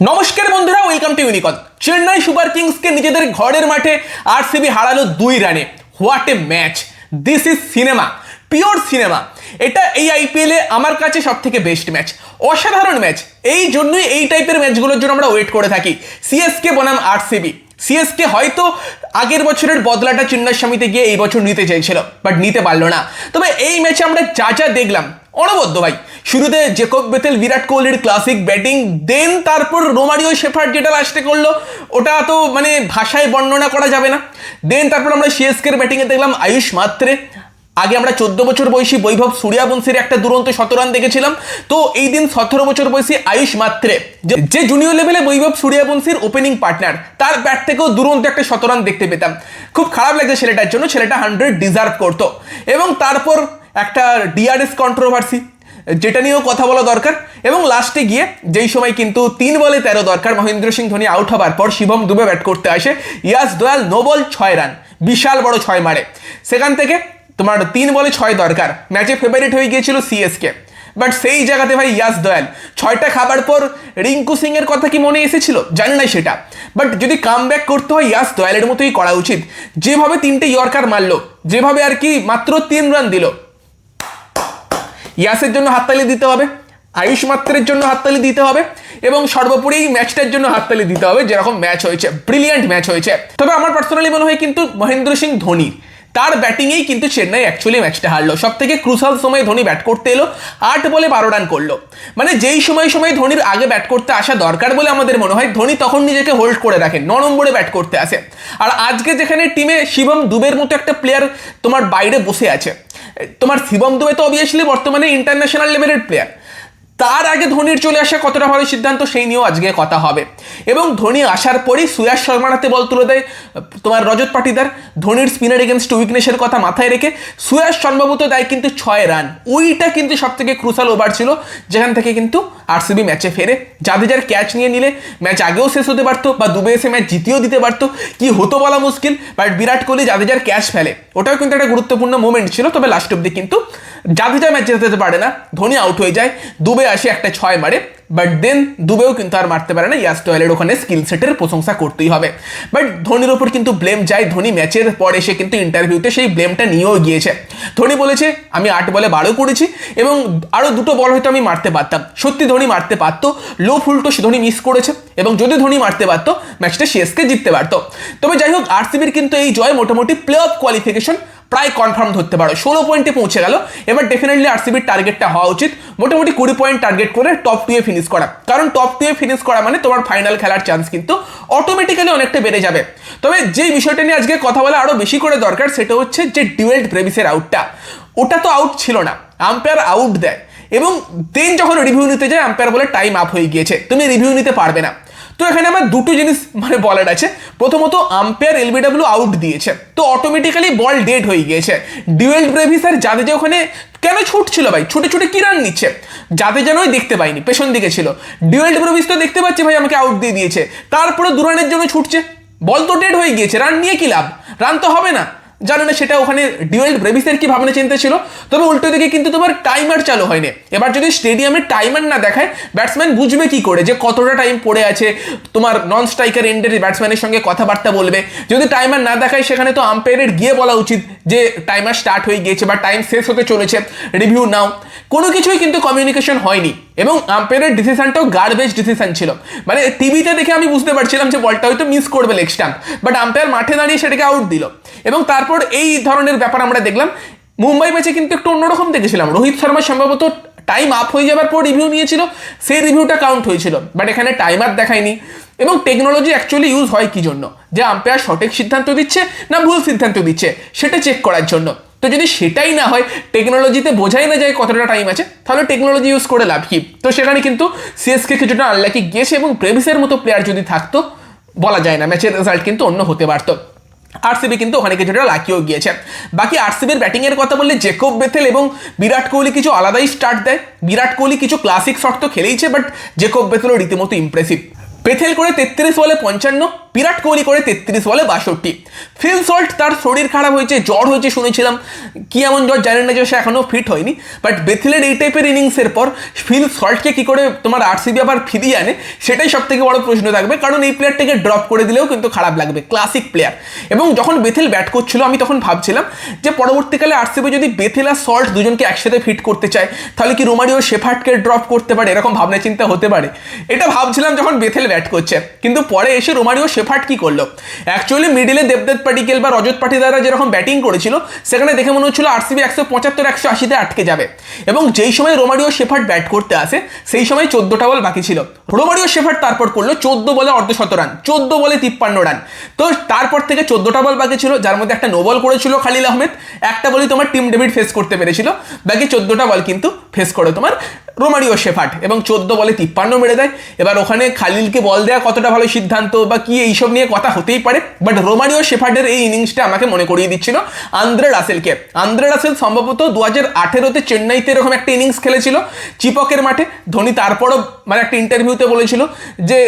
নমস্কার বন্ধুরা welcome to Unicon Chennai super কিংসকে নিজেদের ঘরের মাঠে আরসিবি হারালো দুই রানে। What a match this is cinema pure cinema এটা এই আইপিএলে আমার কাছে সব থেকে বেস্ট ম্যাচ অসাধারণ ম্যাচ এই জন্যই এই টাইপের ম্যাচগুলোর জন্য আমরা ওয়েট করে থাকি। সিএসকে বনাম আরসিবি সিএসকে হয়তো আগের বছরের বদলাটা চিন্নার স্বামীতে গিয়ে এই বছর নিতে চাইছিল বাট নিতে পারল না। তবে এই ম্যাচে আমরা যা যা দেখলাম, অনবদ্য ভাই। শুরুতে জেকব বেতেল বিরাট কোহলির ক্লাসিক ব্যাটিং দেন তারপর রোমারিও শেফার্ড যেটা লাস্টে করল, ওটা তো মানে ভাষায় বর্ণনা করা যাবে না। দেন তারপর আমরা সিএসকের ব্যাটিংয়ে দেখলাম আয়ুষ মাত্রে। আগে আমরা চোদ্দ বছর বয়সী বৈভব সূর্যাবংশীর একটা দুরন্ত শতরান দেখেছিলাম। তো এই দিন সতেরো বছর বয়সী আয়ুষ মাত্রে। যে- জুনিয়র লেভেলে বৈভব সূর্যাবংশীর ওপেনিং পার্টনার তার ব্যাট থেকেও দুরন্ত একটা শতরান দেখতে পেতাম। খুব খারাপ লাগছে ছেলেটার জন্য, ছেলেটা হান্ড্রেড ডিজার্ভ করতো। এবং তারপর একটা ডিআরএস কন্ট্রোভার্সি যেটা নিয়েও কথা বলা দরকার। এবং লাস্টে গিয়ে যেই সময় কিন্তু তিন বলে তেরো দরকার মহেন্দ্র সিং ধোনি আউট হবার পর শিবম দুবে ব্যাট করতে আসে। ইয়াস দয়াল নো বল ছয় রান বিশাল বড় ছয় মারে। সেখান থেকে তোমার তিন বলে ছয় দরকার। ম্যাচে ফেভারিট হয়ে গিয়েছিল সিএসকে বাট সেই জায়গাতে ভাই ইয়াস দয়াল। ছয়টা খাবার পর রিঙ্কু সিং এর কথা কি মনে এসেছিল? জানি না সেটা। বাট যদি কাম ব্যাক করতে হয়, ইয়াস দয়ালের মতোই করা উচিত। যেভাবে তিনটে ইয়র্কার মারলো, যেভাবে আর কি মাত্র তিন রান দিল। ইয়াসের জন্য হাততালি দিতে হবে, আয়ুষ মাত্রের জন্য হাততালি দিতে হবে, এবং সর্বোপরি ম্যাচটার জন্য হাততালি দিতে হবে, যেরকম ম্যাচ হয়েছে। ব্রিলিয়ান্ট ম্যাচ হয়েছে। তবে আমার পার্সোনালি মনে হয় কিন্তু মহেন্দ্র সিং ধোনি তার ব্যাটিংয়েই কিন্তু চেন্নাই অ্যাকচুয়ালি ম্যাচটা হারলো। সব থেকে ক্রুশাল সময় ধোনি ব্যাট করতে এলো, আট বলে বারো রান করল। মানে যেই সময় সময় ধোনির আগে ব্যাট করতে আসা দরকার বলে আমাদের মনে হয়, ধোনি তখন নিজেকে হোল্ড করে রাখেন ন নম্বরে ব্যাট করতে আসে। আর আজকে যেখানে টিমে শিবম দুবের মতো একটা প্লেয়ার তোমার বাইরে বসে আছে, তোমার শিবম দুবে তো অবভিয়াসলি বর্তমানে ইন্টারন্যাশনাল লেভেলের প্লেয়ার তার আগে ধোনির চলে আসা কতটা ভালো সিদ্ধান্ত, সেই নিয়েও আজকে কথা হবে। এবং ধোনি আসার পরেই সুয়াস শর্মার হাতে বল তুলে দেয়, তোমার রজত পাটিদার। ধোনির স্পিনার এগেনস্ট উইকনেসের কথা মাথায় রেখে সুয়াস সম্ভবত দেয় কিন্তু ছয় রান। ওইটা কিন্তু সব থেকে ক্রুশাল ওভার ছিল, যেখান থেকে কিন্তু আরসিবি ম্যাচে ফেরে। জাদেজার ক্যাচ নিয়ে নিলে ম্যাচ আগেও শেষ হতে পারতো বা দুবে এসে ম্যাচ জিতেও দিতে পারতো। কি হতো বলা মুশকিল বাট বিরাট কোহলি জাদেজার ক্যাচ ফেলে। ওটাও কিন্তু একটা গুরুত্বপূর্ণ মোমেন্ট ছিল, তবে লাস্ট অব্দি কিন্তু জাদেজা ম্যাচ যেতে পারে না। ধোনি আউট হয়ে যায়, দুবে আসে একটা ছয় মারে বাট দেন দুবেও কিন্তু আর মারতে পারে না, ইয়াস টয়েলের ওখানে স্কিল সেটের প্রশংসা করতেই হবে। বাট ধোনির ওপর কিন্তু ব্লেম যায়, ধোনি ম্যাচের পর এসে কিন্তু ইন্টারভিউতে সেই ব্লেমটা নিয়েও গিয়েছে। ধোনি বলেছে, আমি আট বলে বারো করেছি এবং আরও দুটো বল হয়তো আমি মারতে পারতাম। সত্যি ধোনি মারতে পারতো লো ফুলটো ধোনি মিস করেছে এবং যদি ধোনি মারতে পারতো ম্যাচটা সিএসকে জিততে পারতো। তবে যাই হোক আরসিবির কিন্তু এই জয় মোটামুটি প্লে অফ কোয়ালিফিকেশন প্রায় কনফার্ম ধরতে পারো। ষোলো পয়েন্টে পৌঁছে গেল। এবার ডেফিনেটলি আরসিবির টার্গেটটা হওয়া উচিত। মোটামুটি কুড়ি পয়েন্ট টার্গেট করে টপ টুয়ে ফিনিশ করা। কারণ টপ টুয়ে ফিনিশ করা মানে তোমার ফাইনাল খেলার চান্স কিন্তু অটোমেটিক্যালি অনেকটা বেড়ে যাবে। তবে যে বিষয়টা নিয়ে আজকে কথা বলা আরও বেশি করে দরকার, সেটা হচ্ছে যে ডিওয়েল্ট ব্রেভিসের আউটটা ওটা তো আউট ছিল না। আম্পায়ার আউট দেয়। এবং দেন যখন রিভিউ নিতে যায় আম্পায়ার বলে টাইম আপ হয়ে গিয়েছে। তুমি রিভিউ নিতে পারবে না। তো এখানে আমার দুটো জিনিস মানে বলার আছে। প্রথমত আম্পায়ার এলবিডব্লিউ আউট দিয়েছে। তো অটোমেটিক্যালি বল ডেড হয়ে গিয়েছে। ডিউয়েল ব্রেভিস আর জাদেজা ওখানে কেন ছুটছিল ভাই? ছুটে ছুটে কি রান নিচ্ছে? জাদেজা নয়, দেখতে পাইনি, পেছন দিকে ছিল। ডিউয়েল ব্রেভিস তো দেখতে পাচ্ছি ভাই, আমাকে আউট দিয়ে দিয়েছে। তারপরে দু রানের জন্য ছুটছে। বল তো ডেড হয়ে গিয়েছে রান নিয়ে কি লাভ? রান তো হবে না। জানো না সেটা ওখানে ডিওয়েল ব্রেভিসের কি ভাবনা চিন্তা ছিল? তবে উল্টো দিকে কিন্তু তোমার টাইমার চালু হয়নি। এবার যদি স্টেডিয়ামে টাইমার না দেখায় ব্যাটসম্যান বুঝবে কি করে? যে কতটা টাইম পড়ে আছে, তোমার নন স্ট্রাইকার এন্ডের ব্যাটসম্যানের সঙ্গে কথাবার্তা বলবে। যদি টাইমার না দেখায়, সেখানে তো আম্পায়ারের গিয়ে বলা উচিত। যে টাইমার স্টার্ট হয়ে গিয়েছে বা টাইম শেষ হতে চলেছে রিভিউ নাও কোনো কিছুই কিন্তু কমিউনিকেশন হয়নি। এবং আম্পায়ারের ডিসিশনটাও গার্বেজ ডিসিশন ছিল। মানে টিভিতে দেখে আমি বুঝতে পারছিলাম যে বলটা হয়তো মিস করবে লেগ স্টাম্প বাট আম্পায়ার মাঠে দাঁড়িয়ে সেটাকে আউট দিল। এবং তারপর এই ধরনের ব্যাপার আমরা দেখলাম। মুম্বাই ম্যাচে কিন্তু একটু অন্যরকম দেখেছিলাম। রোহিত শর্মা সম্ভবত টাইম আপ হয়ে যাবার পর রিভিউ নিয়েছিল, সেই রিভিউটা কাউন্ট হয়েছিল। বাট এখানে টাইম টাইমার দেখায়নি। এবং টেকনোলজি অ্যাকচুয়ালি ইউজ হয় কি জন্য? যে আম্পায়ার সঠিক সিদ্ধান্ত দিচ্ছে না ভুল সিদ্ধান্ত দিচ্ছে, সেটা চেক করার জন্য। তো যদি সেটাই না হয় টেকনোলজিতে বোঝাই না যায় কতটা টাইম আছে, তাহলে টেকনোলজি ইউজ করে লাভ কি? তো সেখানে কিন্তু সিএসকে কিছুটা আনলাকি গিয়েছে এবং প্রেভিসের মতো প্লেয়ার যদি থাকতো, বলা যায় না ম্যাচের রেজাল্ট কিন্তু অন্য হতে পারতো। আরসিবি কিন্তু ওখানে কিছুটা লাকিও গিয়েছে। বাকি আরসিবির ব্যাটিংয়ের কথা বললে জেকব বেথেল এবং বিরাট কোহলি কিছু আলাদাই স্টার্ট দেয়। বিরাট কোহলি কিছু ক্লাসিক শট তো খেলেইছে বাট জেকব বেথেলও রীতিমতো ইমপ্রেসিভ পেথেল করে তেত্রিশ বলে পঞ্চান্ন? বিরাট কোহলি করে তেত্রিশ বলে বাষট্টি। ফিল সল্ট তার শরীর খারাপ হয়েছে, জ্বর হয়েছে শুনেছিলাম। কি এমন জ্বর জানেন না যে সে এখনও ফিট হয়নি। বাট বেথিলের এই টাইপের ইনিংসের পর ফিল সল্টকে কি করে তোমার আরসিবি আবার ফিরিয়ে আনে, সেটাই সব থেকে বড় প্রশ্ন থাকবে। কারণ এই প্লেয়ারটাকে ড্রপ করে দিলেও কিন্তু খারাপ লাগবে ক্লাসিক প্লেয়ার এবং যখন বেথিল ব্যাট করছিল, আমি তখন ভাবছিলাম যে পরবর্তীকালে আরসিবি যদি বেথিল আর সল্ট দুজনকে একসাথে ফিট করতে চায়, তাহলে কি রোমারিও শেফার্টকে ড্রপ করতে পারে? এরকম ভাবনা চিন্তা হতে পারে। এটা ভাবছিলাম যখন বেথেল ব্যাট করছে। কিন্তু পরে এসে রোমারিও শেফার্ট কি করল? অ্যাকচুয়ালি মিডিলে দেবদত্ত পাটিকেল বা রজত পাটিদাররা যেরকম ব্যাটিং করেছিল, সেখানে দেখে মনে হচ্ছিল আরসিবি একশো পঁচাত্তর, একশো আশিতে আটকে যাবে। এবং যেই সময় রোমারিও শেফার্ট ব্যাট করতে আসে, সেই সময় চোদ্দটা বল বাকি ছিল। রোমারিও শেফার্ট তারপর করল চোদ্দ বলে অর্ধশত রান চোদ্দ বলে তিপ্পান্ন রান তো তারপর থেকে চোদ্দটা বল বাকি ছিল, যার মধ্যে একটা নোবল করেছিল খালিল আহমেদ, একটা বলই তোমার টিম ডেভিড ফেস করতে পেরেছিল। বাকি চোদ্দটা বল কিন্তু ফেস করে তোমার রোমারিও শেফার্ট এবং চোদ্দ বলে তিপ্পান্ন মেরে দেয়। এবার ওখানে খালিলকে বল দেওয়া কতটা ভালো সিদ্ধান্ত বা কি এইসব নিয়ে কথা হতেই পারে বাট রোমারিও শেফার্টের এই ইনিংসটা আমাকে মনে করিয়ে দিচ্ছিল আন্দ্রে রাসেলকে। আন্দ্রে রাসেল সম্ভবত দু হাজার আঠেরোতে চেন্নাইতে এরকম একটা ইনিংস খেলেছিল চিপকের মাঠে। ধোনি তারপরও মানে একটা ইন্টারভিউতে বলেছিল যে,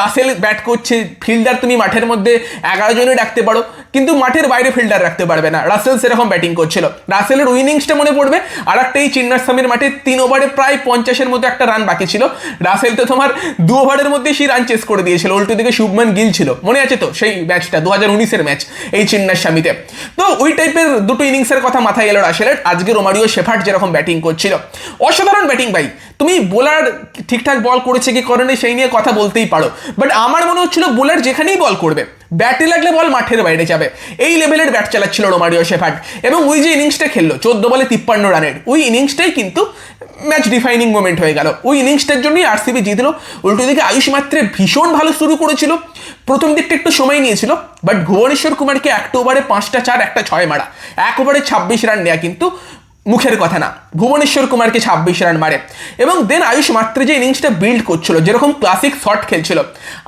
রাসেল ব্যাট করছে ফিল্ডার তুমি মাঠের মধ্যে এগারো জনই রাখতে পারো, কিন্তু মাঠের বাইরে ফিল্ডার রাখতে পারবে না। রাসেল সেরকম ব্যাটিং করছিল। রাসেলের উইনিংসটা মনে পড়বে। আর একটা এই চিন্নাস্বামীর মাঠে তিন ওভারে প্রায় পঞ্চাশের মতো একটা রান বাকি ছিল। রাসেল তো তোমার দু ওভারের মধ্যে সেই রান চেস করে দিয়েছিল। উল্টো দিকে শুভমান গিল ছিল। মনে আছে তো? সেই ম্যাচটা দু হাজার উনিশের ম্যাচ এই চিন্নার স্বামীতে। তো ওই টাইপের দুটো ইনিংসের কথা মাথায় এলো রাসেলের আজকে রোমারিও শেফার্ট যেরকম ব্যাটিং করছিল। অসাধারণ ব্যাটিং ভাই। তুমি বোলার ঠিকঠাক বল করেছে কি করেনি সেই নিয়ে কথা বলতেই পারো। বাট আমার মনে হচ্ছিল বোলার যেখানেই বল করবে। ব্যাটে লাগলে বল মাঠের বাইরে যাবে। এই লেভেলের ব্যাট চালাচ্ছিল রোমারিও শেফার্ট এবং ওই যে ইনিংসটা খেললো, চোদ্দ বলে তিপ্পান্ন রানের, ওই ইনিংসটাই কিন্তু ম্যাচ ডিফাইনিং মোমেন্ট হয়ে গেল। ওই ইনিংসটার জন্যই আরসিবি জিতলো। উল্টো দিকে আয়ুষ মাত্রে ভীষণ ভালো শুরু করেছিল। প্রথম দিকটা একটু সময় নিয়েছিল বাট ভুবনেশ্বর কুমারকে একটা ওভারে পাঁচটা চার, একটা ছয় মারা। এক ওভারে ছাব্বিশ রান নেওয়া কিন্তু মুখের কথা না। ভুবনেশ্বর কুমারকে ছাব্বিশ রান মারে। এবং দেন আয়ুষ মাত্রে যে ইনিংসটা বিল্ড করছিল, যেরকম ক্লাসিক শট খেলছিল,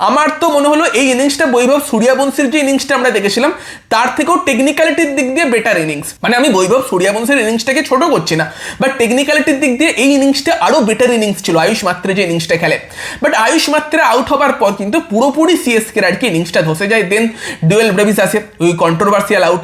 আমার তো মনে হলো এই ইনিংসটা বৈভব সূর্যাবংশীর যে ইনিংসটা আমরা দেখেছিলাম, তার থেকেও টেকনিক্যালিটির দিক দিয়ে বেটার ইনিংস মানে আমি বৈভব সূর্যাবংশীর ইনিংসটাকে ছোট করছি না বাট টেকনিক্যালিটির দিক দিয়ে এই ইনিংসটা আরও বেটার ইনিংস ছিল, আয়ুষ মাত্রে যে ইনিংসটা খেলে। বাট আয়ুষ মাত্রে আউট হবার পর কিন্তু পুরোপুরি সিএসকের আর কি ইনিংসটা ধসে যায়। দেন ডুয়েল ব্রেভিস আসে, ওই কন্ট্রোভার্সিয়াল আউট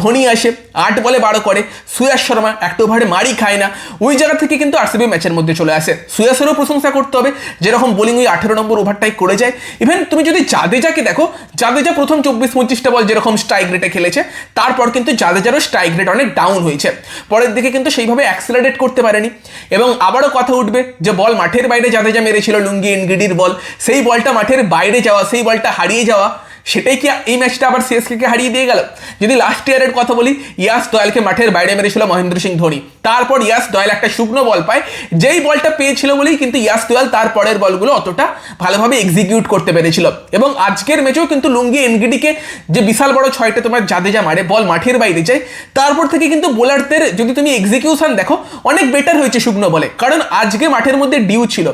ধোনি আসে, আট বলে বারো করে, সুয়াস শর্মা একটা ওভারে মারি খায় না। ওই জায়গা থেকে কিন্তু আরসিবি ম্যাচের মধ্যে চলে আসে। সুয়াসেরও প্রশংসা করতে হবে, যেরকম বোলিং ওই আঠেরো নম্বর ওভারটাই করে যায়। ইভেন তুমি যদি জাদেজাকে দেখো, জাদেজা প্রথম চব্বিশ পঁচিশটা বল যেরকম স্ট্রাইক রেটে খেলেছে, তারপর কিন্তু জাদেজারও স্ট্রাইক রেট অনেক ডাউন হয়েছে। পরের দিকে কিন্তু সেইভাবে অ্যাক্সেলারেট করতে পারেনি। এবং আবারও কথা উঠবে যে বল মাঠের বাইরে জাদেজা মেরেছিল লুঙ্গি এনগিডির বল সেই বলটা মাঠের বাইরে যাওয়া, সেই বলটা হারিয়ে যাওয়া। সেটাই কি এই ম্যাচটা আবার সিএসকে হারিয়ে দিয়ে গেল? যদি লাস্ট ইয়ারের কথা বলি, ইয়াস দয়ালকে মাঠের বাইরে মেরেছিল মহেন্দ্র সিং ধোনি। তারপর ইয়াস দয়াল একটা শুকনো বল পায়, যেই বলটা পেয়েছিল বলেই কিন্তু ইয়াস দয়াল তার পরের বলগুলো অতটা ভালোভাবে এক্সিকিউট করতে পেরেছিল। এবং আজকের ম্যাচেও কিন্তু লুঙ্গি এনগিডিকে যে বিশাল বড় ছয়টা তোমার জাদেজা মারে বল মাঠের বাইরে যায়, তারপর থেকে কিন্তু বোলারদের যদি তুমি এক্সিকিউশন দেখো, অনেক বেটার হয়েছে শুকনো বলে কারণ আজকে মাঠের মধ্যে ডিউ ছিল।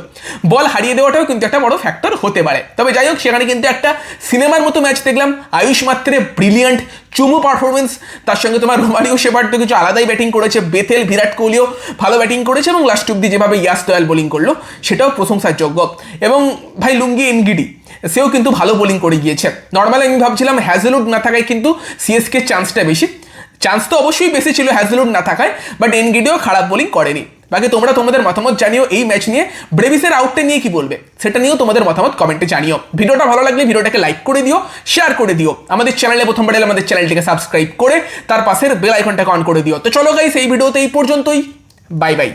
বল হারিয়ে দেওয়াটাও কিন্তু একটা বড় ফ্যাক্টর হতে পারে। তবে যাই হোক, সেখানে কিন্তু একটা সিনেমার মতো ম্যাচ দেখলাম। আয়ুষ মাত্রে ব্রিলিয়ান্ট চুমু পারফরমেন্স তার সঙ্গে তোমার রোমারিও সেবার তো কিছু আলাদাই ব্যাটিং করেছে। বেথেল বিরাট কোহলিও ভালো ব্যাটিং করেছে এবং লাস্ট অব্দি যেভাবে ইয়াস দয়াল বোলিং করল, সেটাও প্রশংসার যোগ্য এবং ভাই লুঙ্গি এনগিডি, সেও কিন্তু ভালো বোলিং করে গিয়েছে। নর্মালি আমি ভাবছিলাম হ্যাজেলউড না থাকায় কিন্তু সিএসকে চান্সটা বেশি। চান্স তো অবশ্যই বেশি ছিল হ্যাজেলউড না থাকায় বাট এনগিডিও খারাপ বোলিং করেনি। বাকি তোমরা তোমাদের মতামত জানিও এই ম্যাচ নিয়ে। ব্রেভিসের আউটটা নিয়ে কি বলবে? সেটা নিয়েও তোমাদের মতামত কমেন্টে জানিও। ভিডিওটা ভালো লাগলে ভিডিওটাকে লাইক করে দিও শেয়ার করে দিও। আমাদের চ্যানেলে প্রথমবার এলে আমাদের চ্যানেলটিকে সাবস্ক্রাইব করে, তার পাশের বেল আইকনটাকে অন করে দিও। তো চলো গাইস এই ভিডিওতে এই পর্যন্তই। Bye bye